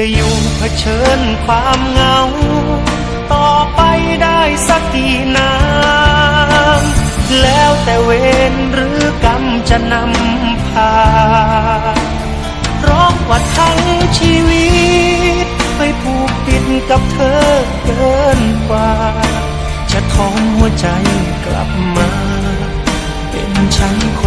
จะอยู่เผชิญความเหงา ต่อไปได้สักกี่น้ำแล้วแต่เวรหรือกรรมจะนำพาเพราะว่าทั้งชีวิตไปผูกติดกับเธอเกินกว่า จะท้องหัวใจกลับมา เป็นฉันค